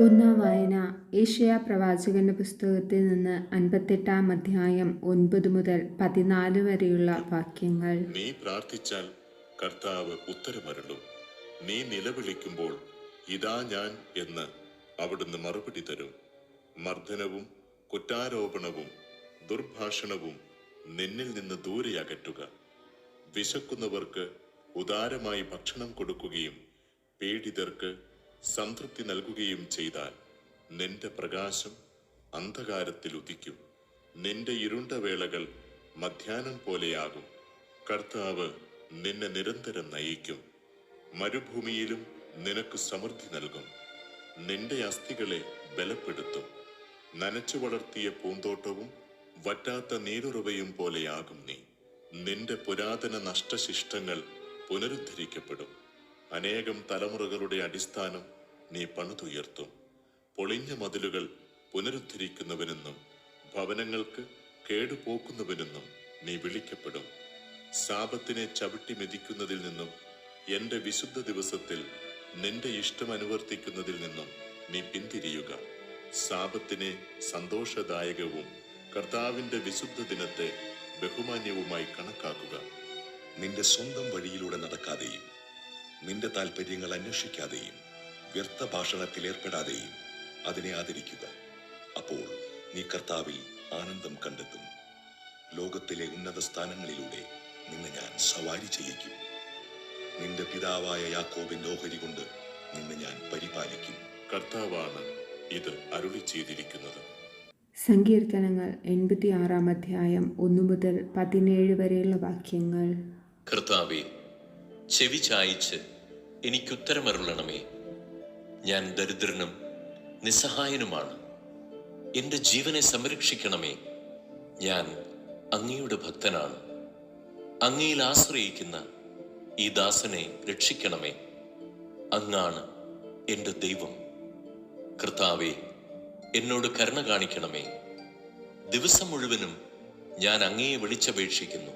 ഒന്നാം വായന ഏഷ്യ പ്രവാചകന്റെ പുസ്തകത്തിൽ നിന്ന് അൻപത്തെട്ടാം അധ്യായം ഒൻപത് മുതൽ പതിനാല് വരെയുള്ള വാക്യങ്ങൾ. നീ പ്രാർത്ഥിച്ചാൽ കർത്താവ് ഉത്തരമരുളും. നീ നിലവിളിക്കുമ്പോൾ ഇതാ ഞാൻ എന്ന് അവിടുന്ന് മറുപടി തരും. മർദ്ദനവും കുറ്റാരോപണവും ദുർഭാഷണവും നിന്നിൽ നിന്ന് ദൂരെ അകറ്റുക. വിശക്കുന്നവർക്ക് ഉദാരമായി ഭക്ഷണം കൊടുക്കുകയും പീഡിതർക്ക് സംതൃപ്തി നൽകുകയും ചെയ്താൽ നിന്റെ പ്രകാശം അന്ധകാരത്തിൽ ഉദിക്കും. നിന്റെ ഇരുണ്ട വേളകൾ മധ്യാനം പോലെയാകും. കർത്താവ് നിന്നെ നിരന്തരം നയിക്കും. മരുഭൂമിയിലും നിനക്ക് സമൃദ്ധി നൽകും. നിന്റെ അസ്ഥികളെ ബലപ്പെടുത്തും. നനച്ചു വളർത്തിയ പൂന്തോട്ടവും വറ്റാത്ത നീരുറവയും പോലെയാകും നീ. നിന്റെ പുരാതന നഷ്ടശിഷ്ടങ്ങൾ പുനരുദ്ധരിക്കപ്പെടും. അനേകം തലമുറകളുടെ അടിസ്ഥാനം നീ പണിതുയർത്തും. പൊളിഞ്ഞ മതിലുകൾ പുനരുദ്ധരിക്കുന്നവനെന്നും ഭവനങ്ങൾക്ക് കേടുപോക്കുന്നവനെന്നും നീ വിളിക്കപ്പെടും. ശാപത്തിനെ ചവിട്ടി മെതിക്കുന്നതിൽ നിന്നും എന്റെ വിശുദ്ധ ദിവസത്തിൽ നിന്റെ ഇഷ്ടം അനുവർത്തിക്കുന്നതിൽ നിന്നും നീ പിന്തിരിയുക. ശാപത്തിനെ സന്തോഷദായകവും കർത്താവിന്റെ വിശുദ്ധ ദിനത്തെ ബഹുമാന്യവുമായി കണക്കാക്കുക. നിന്റെ സ്വന്തം വഴിയിലൂടെ നടക്കാതെയും നിന്റെ താല്പര്യങ്ങൾ അന്വേഷിക്കാതെയും വ്യർത്ഥ ഭാഷണത്തിൽ ഏർപ്പെടാതെയും അതിനെ ആദരിക്കുക. അപ്പോൾ നീ കർത്താവിൽ ആനന്ദം കണ്ടെത്തും. ലോകത്തിലെ ഉന്നത സ്ഥാനങ്ങളിലൂടെ നിന്നെ ഞാൻ സവാരി ചെയ്യിക്കും. നിന്റെ പിതാവായ യാക്കോബിൻ ഓഹരി കൊണ്ട് നിന്നെ ഞാൻ പരിപാലിക്കും. കർത്താവാണ് ഇത് അരുളി ചെയ്തിരിക്കുന്നത്. സങ്കീർത്തനങ്ങൾ എൺപത്തി ആറാം അധ്യായം ഒന്നു മുതൽ പതിനേഴ് വരെയുള്ള വാക്യങ്ങൾ. കർത്താവെ ചെവി ചായിച്ച് എനിക്കുത്തരമരുളണമേ. ഞാൻ ദരിദ്രനും നിസ്സഹായനുമാണ്. എന്റെ ജീവനെ സംരക്ഷിക്കണമേ. ഞാൻ അങ്ങയുടെ ഭക്തനാണ്. അങ്ങയിൽ ആശ്രയിക്കുന്ന ഈ ദാസനെ രക്ഷിക്കണമേ. അങ്ങാണ് എന്റെ ദൈവം. കർത്താവെ എന്നോട് കരുണ കാണിക്കണമേ. ദിവസം മുഴുവനും ഞാൻ അങ്ങയെ വിളിച്ചപേക്ഷിക്കുന്നു.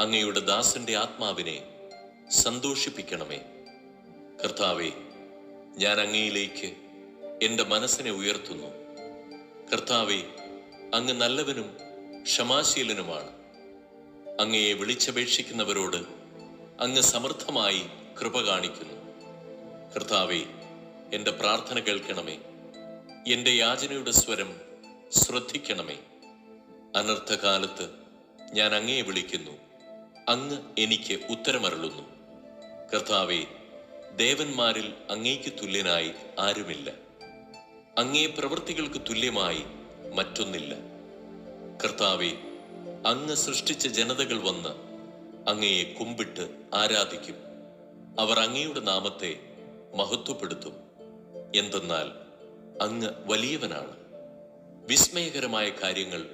അങ്ങയുടെ ദാസന്റെ ആത്മാവിനെ സന്തോഷിപ്പിക്കണമേ. കർത്താവെ ഞാൻ അങ്ങയിലേക്ക് എന്റെ മനസ്സിനെ ഉയർത്തുന്നു. കർത്താവേ അങ്ങ് നല്ലവനും ക്ഷമാശീലനുമാണ്. അങ്ങയെ വിളിച്ചപേക്ഷിക്കുന്നവരോട് അങ്ങ് സമർത്ഥമായി കൃപ കാണിക്കുന്നു. കർത്താവേ എന്റെ പ്രാർത്ഥന കേൾക്കണമേ. എന്റെ യാചനയുടെ സ്വരം ശ്രദ്ധിക്കണമേ. അനർത്ഥകാലത്ത് ഞാൻ അങ്ങയെ വിളിക്കുന്നു. അങ്ങ് എനിക്ക് ഉത്തരമരുളുന്നു. കർത്താവെ ദേവന്മാരിൽ അങ്ങേക്ക് തുല്യനായി ആരുമില്ല. അങ്ങേ പ്രവൃത്തികൾക്ക് തുല്യമായി മറ്റൊന്നില്ല. കർത്താവെ അങ്ങ് സൃഷ്ടിച്ച ജനതകൾ വന്ന് അങ്ങയെ കുമ്പിട്ട് ആരാധിക്കും. അവർ അങ്ങയുടെ നാമത്തെ മഹത്വപ്പെടുത്തും. എന്തെന്നാൽ അങ്ങ് വലിയവനാണ്. വിസ്മയകരമായ കാര്യങ്ങൾ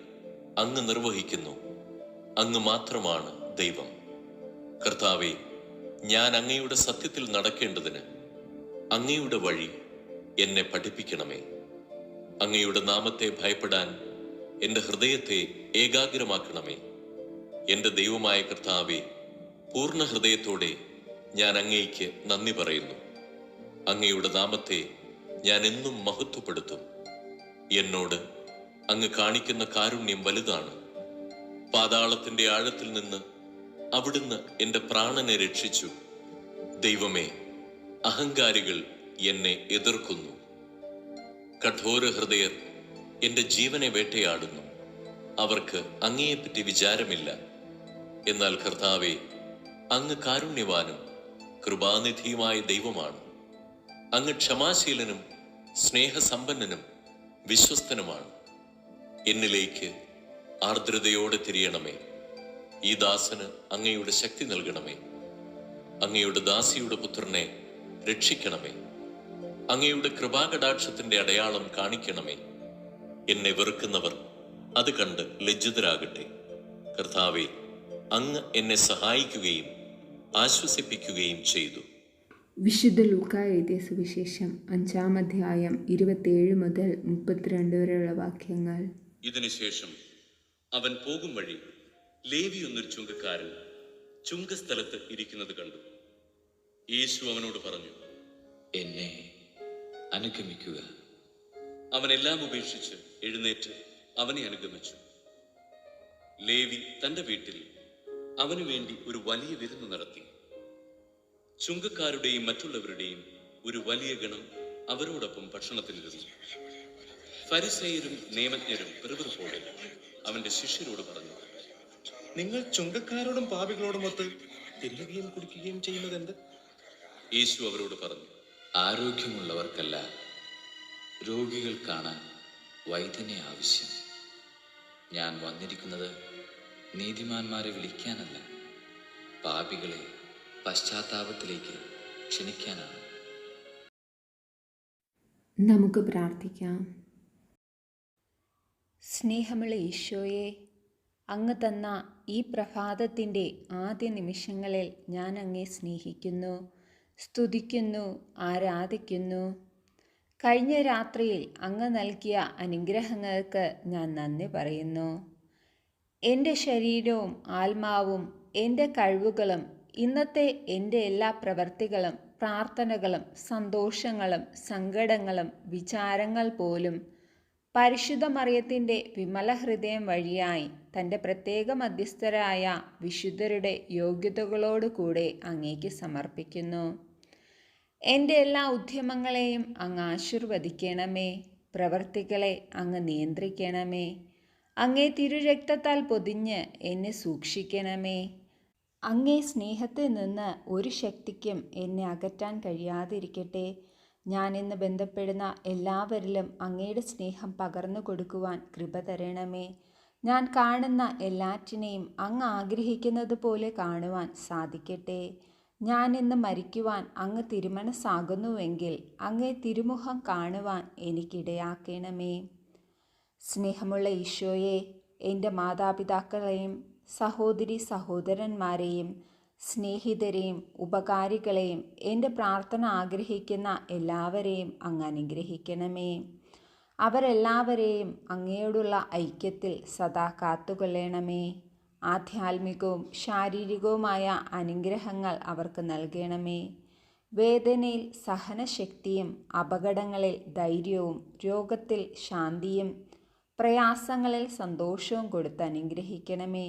അങ്ങ് നിർവഹിക്കുന്നു. അങ്ങ് മാത്രമാണ് ദൈവം. കർത്താവെ ഞാൻ അങ്ങയുടെ സത്യത്തിൽ നടക്കേണ്ടതിന് അങ്ങയുടെ വഴി എന്നെ പഠിപ്പിക്കണമേ. അങ്ങയുടെ നാമത്തെ ഭയപ്പെടാൻ എന്റെ ഹൃദയത്തെ ഏകാഗ്രമാക്കണമേ. എന്റെ ദൈവമായ കർത്താവെ പൂർണ ഹൃദയത്തോടെ ഞാൻ അങ്ങയ്ക്ക് നന്ദി പറയുന്നു. അങ്ങയുടെ നാമത്തെ ഞാൻ എന്നും മഹത്വപ്പെടുത്തും. എന്നോട് അങ്ങ് കാണിക്കുന്ന കാരുണ്യം വലുതാണ്. പാതാളത്തിന്റെ ആഴത്തിൽ നിന്ന് അവിടുന്ന് എന്റെ പ്രാണനെ രക്ഷിച്ചു. ദൈവമേ അഹങ്കാരികൾ എന്നെ എതിർക്കുന്നു. കഠോര ഹൃദയർ എന്റെ ജീവനെ വേട്ടയാടുന്നു. അവർക്ക് അങ്ങയെപ്പറ്റി വിചാരമില്ല. എന്നാൽ കർത്താവെ അങ്ങ് കാരുണ്യവാനും കൃപാനിധിയുമായ ദൈവമാണ്. അങ്ങ് ക്ഷമാശീലനും സ്നേഹസമ്പന്നനും വിശ്വസ്തനുമാണ്. എന്നിലേക്ക് ആർദ്രതയോടെ തിരിയണമേ. ഈ ദാസന് അങ്ങയുടെ ശക്തി നൽകണമേ. അങ്ങയുടെ ദാസിയുടെ പുത്രനെ രക്ഷിക്കണമേ. അങ്ങയുടെ കൃപാകടാക്ഷത്തിന്റെ അടയാളം കാണിക്കണമേ. എന്നെ വെറുക്കുന്നവർ അത് കണ്ട് ലജ്ജിതരാകട്ടെ. കർത്താവെ അങ്ങ് എന്നെ സഹായിക്കുകയും ആശ്വസിപ്പിക്കുകയും ചെയ്തു. വിശുദ്ധ ലൂക്ക എഴുതിയ സുവിശേഷം അഞ്ചാം അധ്യായം ഇരുപത്തിയേഴ് മുതൽ മുപ്പത്തിരണ്ട് വരെയുള്ള വാക്യങ്ങൾ. ഇതിനുശേഷം അവൻ പോകും വഴി ലേവി എന്നൊരു ചുങ്കക്കാരൻ ചുങ്കസ്ഥലത്ത് ഇരിക്കുന്നത് കണ്ടു. യേശു അവനോട് പറഞ്ഞു എന്നെ അനുഗമിക്കുക. അവനെല്ലാം ഉപേക്ഷിച്ച് എഴുന്നേറ്റ് അവനെ അനുഗമിച്ചു. ലേവി തന്റെ വീട്ടിൽ അവനു വേണ്ടി ഒരു വലിയ വിരുന്ന് നടത്തി. ചുങ്കക്കാരുടെയും മറ്റുള്ളവരുടെയും ഒരു വലിയ ഗണം അവരോടൊപ്പം ഭക്ഷണത്തിലിരുന്നു പരിസയരും നിയമജ്ഞരും പിറുപിറുപ്പോടെ അവന്റെ ശിഷ്യരോട് പറഞ്ഞു നിങ്ങൾ ചുങ്കക്കാരോടും പാപികളോടും പാപികളോടുമൊത്ത് തിന്നുകയും കുടിക്കുകയും ചെയ്യുന്നത് എന്ത് യേശു അവരോട് പറഞ്ഞു ആരോഗ്യമുള്ളവർക്കല്ല രോഗികൾക്കാണ് വൈദ്യനെ ആവശ്യം. ഞാൻ വന്നിരിക്കുന്നത് നീതിമാന്മാരെ വിളിക്കാനല്ല പാപികളെ പശ്ചാത്താപത്തിലേക്ക് ക്ഷണിക്കാനാണ്. നമുക്ക് പ്രാർത്ഥിക്കാം. സ്നേഹമുള്ള ഈശോയെ അങ്ങ് തന്ന ഈ പ്രഭാതത്തിന്റെ ആദ്യ നിമിഷങ്ങളിൽ ഞാൻ അങ്ങേ സ്നേഹിക്കുന്നു സ്തുതിക്കുന്നു ആരാധിക്കുന്നു. കഴിഞ്ഞ രാത്രിയിൽ അങ്ങ് നൽകിയ അനുഗ്രഹങ്ങൾക്ക് ഞാൻ നന്ദി പറയുന്നു. എന്റെ ശരീരവും ആത്മാവും എന്റെ കഴിവുകളും ഇന്നത്തെ എന്റെ എല്ലാ പ്രവർത്തികളും പ്രാർത്ഥനകളും സന്തോഷങ്ങളും സങ്കടങ്ങളും വിചാരങ്ങൾ പോലും പരിശുദ്ധ മറിയത്തിന്റെ വിമല ഹൃദയം വഴിയായി തന്റെ പ്രത്യേക മധ്യസ്ഥരായ വിശുദ്ധരുടെ യോഗ്യതകളോടുകൂടെ അങ്ങേക്ക് സമർപ്പിക്കുന്നു. എന്റെ എല്ലാ ഉദ്യമങ്ങളെയും അങ്ങ് ആശീർവദിക്കണമേ. പ്രവർത്തികളെ അങ്ങ് നിയന്ത്രിക്കണമേ. അങ്ങേ തിരുരക്തത്താൽ പൊതിഞ്ഞ് എന്നെ സൂക്ഷിക്കണമേ. അങ്ങേ സ്നേഹത്തിൽ നിന്ന് ഒരു ശക്തിക്കും എന്നെ അകറ്റാൻ കഴിയാതിരിക്കട്ടെ. ഞാൻ ഇന്ന് ബന്ധപ്പെടുന്ന എല്ലാവരിലും അങ്ങയുടെ സ്നേഹം പകർന്നു കൊടുക്കുവാൻ കൃപ തരണമേ. ഞാൻ കാണുന്ന എല്ലാറ്റിനെയും അങ്ങ് ആഗ്രഹിക്കുന്നത് പോലെ കാണുവാൻ സാധിക്കട്ടെ. ഞാൻ ഇന്ന് മരിക്കുവാൻ അങ്ങ് തിരുമനസ്സാകുന്നുവെങ്കിൽ അങ്ങേ തിരുമുഖം കാണുവാൻ എനിക്കിടയാക്കണമേ. സ്നേഹമുള്ള ഈശോയെ എന്റെ മാതാപിതാക്കളെയും സഹോദരി സഹോദരന്മാരെയും സ്നേഹിതരെയും ഉപകാരികളെയും എന്റെ പ്രാർത്ഥന ആഗ്രഹിക്കുന്ന എല്ലാവരെയും അങ്ങ് അനുഗ്രഹിക്കണമേ. അവരെല്ലാവരെയും അങ്ങയോടുള്ള ഐക്യത്തിൽ സദാ കാത്തുകൊള്ളണമേ. ആധ്യാത്മികവും ശാരീരികവുമായ അനുഗ്രഹങ്ങൾ അവർക്ക് നൽകണമേ. വേദനയിൽ സഹനശക്തിയും അപകടങ്ങളിൽ ധൈര്യവും രോഗത്തിൽ ശാന്തിയും പ്രയാസങ്ങളിൽ സന്തോഷവും കൊടുത്ത് അനുഗ്രഹിക്കണമേ.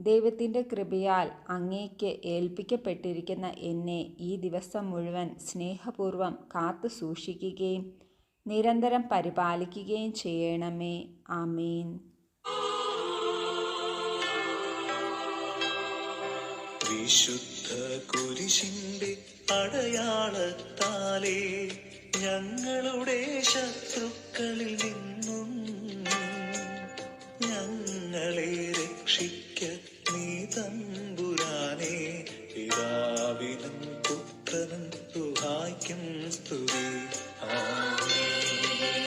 ദൈവത്തിന്റെ കൃപയാൽ അങ്ങേക്ക് ഏൽപ്പിക്കപ്പെട്ടിരിക്കുന്ന എന്നെ ഈ ദിവസം മുഴുവൻ സ്നേഹപൂർവം കാത്തു സൂക്ഷിക്കുകയും നിരന്തരം പരിപാലിക്കുകയും ചെയ്യണമേ. ആമീൻ. വിശുദ്ധ കുരിശിന്റെ അടയാളത്താലേ ഞങ്ങളുടെ ശത്രുക്കളിൽ നിന്നും